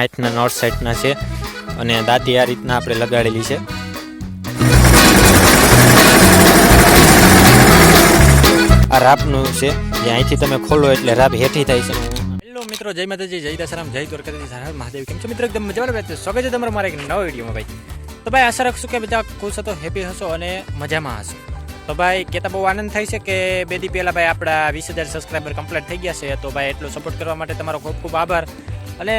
સાઠના north સાઈડના છે અને દાંતી આ રીતના આપણે લગાડેલી છે. આ રાપનું છે, જે અહીંથી તમે ખોલો એટલે રાપ હેઠી થાય છે. હેલો મિત્રો, જય માતાજી, જય દશરામ જય દ્વારકાજી હર મહાદેવ. કેમ છો મિત્રો? એકદમ મજામાં સ્વાગત છે તમારા મારા એક નવા વિડીયોમાં ભાઈ. તો ભાઈ, આશા રાખશું કે બધા ખુશ હતો હેપી હશો અને મજામાં હશો. તો ભાઈ, કહેતા બહુ આનંદ થાય છે કે બે દી પહેલાં ભાઈ આપણા વીસ હજાર સબસ્ક્રાઈબર કમ્પ્લીટ થઈ ગયા છે. તો ભાઈ, એટલો સપોર્ટ કરવા માટે તમારો ખૂબ ખૂબ આભાર. અને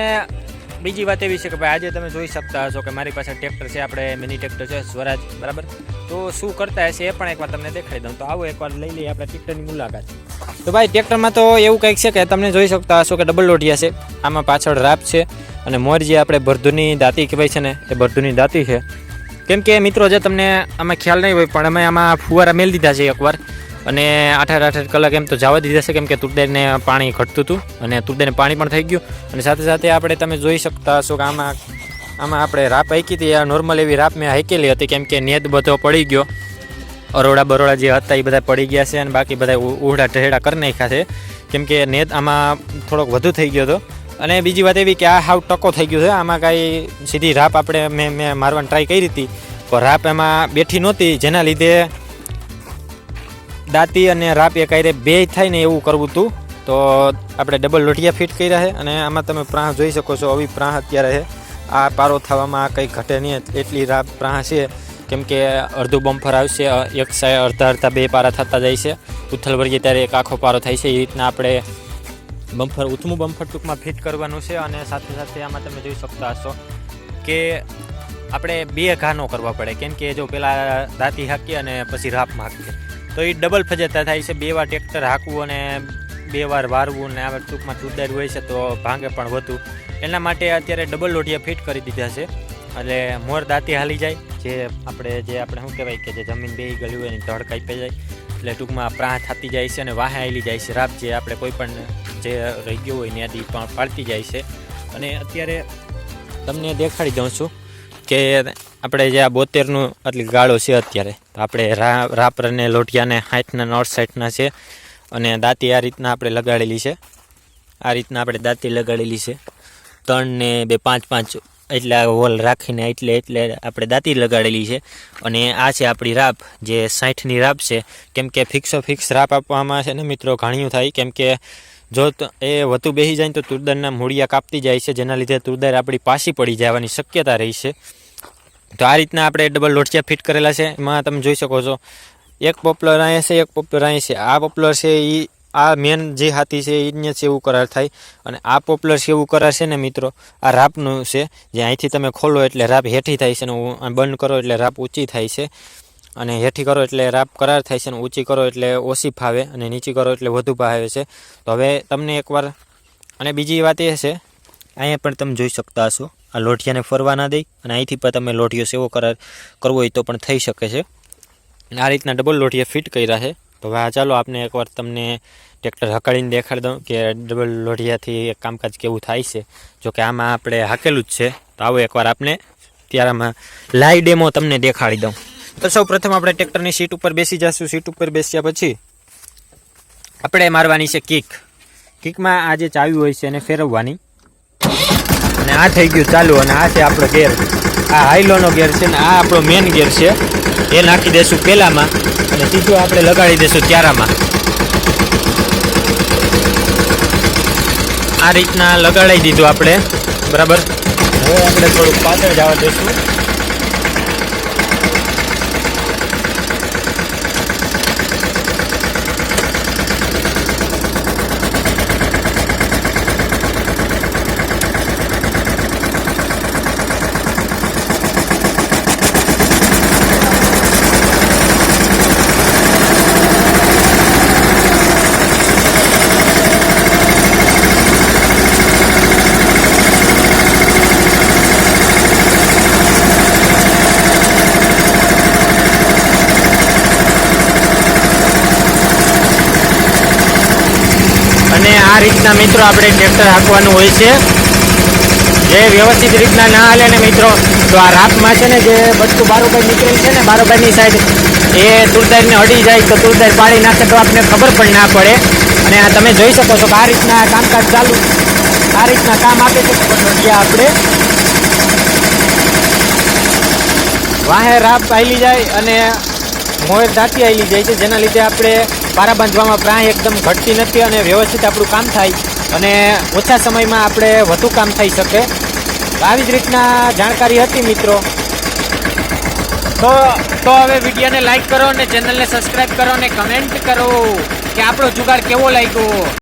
બીજી વાત એવી છે કે ભાઈ આજે તમે જોઈ શકતા હશો કે મારી પાસે ટ્રેક્ટર છે, આપણે મિની ટ્રેક્ટર છે, સ્વરાજ, બરાબર? તો શું કરતા હશે એ પણ એકવાર તમને દેખાડી દઉં. તો આવો એકવાર લઈ લઈએ આપણે ટ્રેક્ટરની મુલાકાત. તો ભાઈ, ટ્રેક્ટરમાં તો એવું કંઈક છે કે તમને જોઈ શકતા હશો કે ડબલ લોઢિયા છે. આમાં પાછળ રાપ છે અને મોર જે આપણે ભરધુની દાંતી કહેવાય છે ને, એ ભરધુની દાંતી છે. કેમ કે મિત્રો, જે તમને આમાં ખ્યાલ નહીં હોય, પણ અમે આમાં ફુવારા મેળ દીધા છે એકવાર. અને આઠ આઠ કલાક એમ તો જવા દીધા છે કેમ કે પાણી ઘટતું હતું અને તુરદેરને પાણી પણ થઈ ગયું. અને સાથે સાથે આપણે તમે જોઈ શકતા હશો કે આમાં આમાં આપણે રાપ હાકી હતી. આ નોર્મલ એવી રાપ મેં હાંકેલી હતી, કેમ કે નેદ બધો પડી ગયો. અરોડા બરોડા જે હતા, એ બધા પડી ગયા છે અને બાકી બધા ઉહડા ઢેડા કરી નાખ્યા છે. કેમ નેદ આમાં થોડોક વધુ થઈ ગયો હતો. અને બીજી વાત એવી કે આ હાવ ટકો થઈ ગયો છે. આમાં કાંઈ સીધી રાપ આપણે મેં મેં મારવાની ટ્રાય કરી હતી. પણ રાપ એમાં બેઠી નહોતી. જેના લીધે દાંતી અને રાપીએ કાંઈ બે થાય ને એવું કરવું હતું. તો આપણે ડબલ લોટિયા ફિટ કર્યા છે અને આમાં તમે પ્રાહ જોઈ શકો છો, આવી પ્રાહ અત્યારે આ પારો થવામાં કંઈ ઘટે નહીં એટલી રાપ પ્રાહ છે. કેમ કે અડધું બમ્ફર આવશે, એક સાઈડ અડધા અડધા બે પારા થતા જાય છે. ઉથલ વર્ગીએ ત્યારે એક આખો પારો થાય છે. એ રીતના આપણે બમ્ફર ઉથમું બમ્ફર ટૂંકમાં ફિટ કરવાનું છે અને સાથે સાથે આમાં તમે જોઈ શકતા હશો કે આપણે બે ઘાનો કરવા પડે. કેમ કે જો પહેલાં દાંતી હાકીએ અને પછી રાપમાં હાકીએ તો એ ડબલ ફજતા થાય છે. બે વાર ટ્રેક્ટર હાંકવું અને બે વાર વારવું ને આ ટૂંકમાં તુરદાર હોય છે તો ભાંગે પણ વધુ. એના માટે અત્યારે ડબલ લોઢિયા ફિટ કરી દીધા છે. એટલે મોર દાંતી હાલી જાય. જે આપણે જે આપણે શું કહેવાય કે જે જમીન બે ગળી હોય એની ધડ કાપી જાય. એટલે ટૂંકમાં પ્રાહ થતી જાય છે અને વાહે આવેલી જાય છે. રાપ જે આપણે કોઈ પણ જે રહી ગયું હોય ત્યાંથી પણ પાડતી જાય છે. અને અત્યારે તમને દેખાડી દઉં છું કે આપણે જે આ બોતેરનું આટલી ગાળો છે અત્યારે. તો આપણે રા, રાપર ને લોઢિયાને સાઠના નોર્થ સાઈડના છે અને દાંતી આ રીતના આપણે લગાડેલી છે. આ રીતના આપણે દાંતી લગાડેલી છે. ત્રણ ને બે પાંચ પાંચ એટલે આ હોલ રાખીને એટલે એટલે આપણે દાંતી લગાડેલી છે. અને આ છે આપણી રાપ, જે સાઠની રાપ છે. કેમ કે ફિક્સો ફિક્સ રાપ આપવામાં છે ને મિત્રો, ઘણ્યું થાય. કેમ કે જો એ વધુ બેસી જાય તો તુરદરના મૂળિયા કાપતી જાય છે. જેના લીધે તુરદાર આપણી પાછી પડી જવાની શક્યતા રહી છે. તો આ રીતના આપણે ડબલ લોટિયા ફિટ કરેલા છે. એમાં તમે જોઈ શકો છો. એક પોપ્યુલર અહીંયા છે, એક પોપ્યુલર અહીં છે. આ પોપ્યુલર છે એ આ મેન જે હાથી છે એને એવું કરાર થાય. અને આ પોપ્યુલર છે, એવું કરાર છે ને મિત્રો, આ રાપનું છે, જે અહીંથી તમે ખોલો એટલે રાપ હેઠી થાય છે અને બંધ કરો એટલે રાપ ઊંચી થાય છે. અને હેઠી કરો એટલે રાપ કરાર થાય છે અને ઊંચી કરો એટલે ઓછી ફાવે અને નીચી કરો એટલે વધુ ફાવે છે. તો હવે તમને એકવાર, અને બીજી વાત એ છે અહીંયા પણ તમે જોઈ શકતા હશો. આ લોઢિયાને ફરવા ના દઈ અને અહીંથી પણ તમે લોઢિયો સેવો કરાર કરવો હોય તો પણ થઈ શકે છે. આ રીતના ડબલ લોઢિયા ફિટ કર્યા છે. તો હવે ચાલો આપને એકવાર તમને ટ્રેક્ટર હકાળીને દેખાડી દઉં કે ડબલ લોઢિયાથી કામકાજ કેવું થાય છે. જો કે આમાં આપણે હાકેલું જ છે. તો આવો એકવાર આપને ત્યારે આમાં લાઈવ ડેમો તમને દેખાડી દઉં. તો સૌ પ્રથમ આપણે ટ્રેક્ટરની સીટ ઉપર બેસી જશું. સીટ ઉપર બેસ્યા પછી આપણે મારવાની છે કિક. કિકમાં આ જે ચાવી હોય છે એને ફેરવવાની. અને આ થઈ ગયું ચાલુ અને આ છે આપણો ગેર. આ હાઈલોનો ગેર છે ને આ આપણો મેન ગેર છે. એ નાખી દેશું પહેલામાં અને સીધું આપણે લગાડી દેશું ત્યારામાં આ રીતના લગાડી દીધું આપણે. બરાબર? હવે આપણે થોડુંક પાછળ જવા દેશું અને આ રીતના મિત્રો આપણે ટ્રેક્ટર હાંકવાનું હોય છે. જે વ્યવસ્થિત રીતના ના હાલે ને મિત્રો, તો આ રાતમાં છે ને જે બધું બારોબાઈ નીકળેલ છે ને બારોબાઈની સાઈડ એ તુરદારને અડી જાય તો તુરદાર પાડી નાખે તો આપણને ખબર પણ ના પડે. અને આ તમે જોઈ શકો છો કે આ રીતના કામકાજ ચાલુ આ રીતના કામ આપે છે. ડબલ આપણે વાહે રાપ આવી જાય અને મોર દાંતી આવી જાય છે, જેના લીધે આપણે પારા બાંધવામાં પ્રાણ એકદમ ઘટતી નથી અને વ્યવસ્થિત આપણું કામ થાય અને ઓછા સમયમાં આપણે વધુ કામ થઈ શકે. આવી જ રીતના જાણકારી હતી મિત્રો. તો તો હવે વિડીયોને લાઈક કરો અને ચેનલને સબસ્ક્રાઈબ કરો અને કમેન્ટ કરો કે આપણો જુગાડ કેવો લાગ્યો?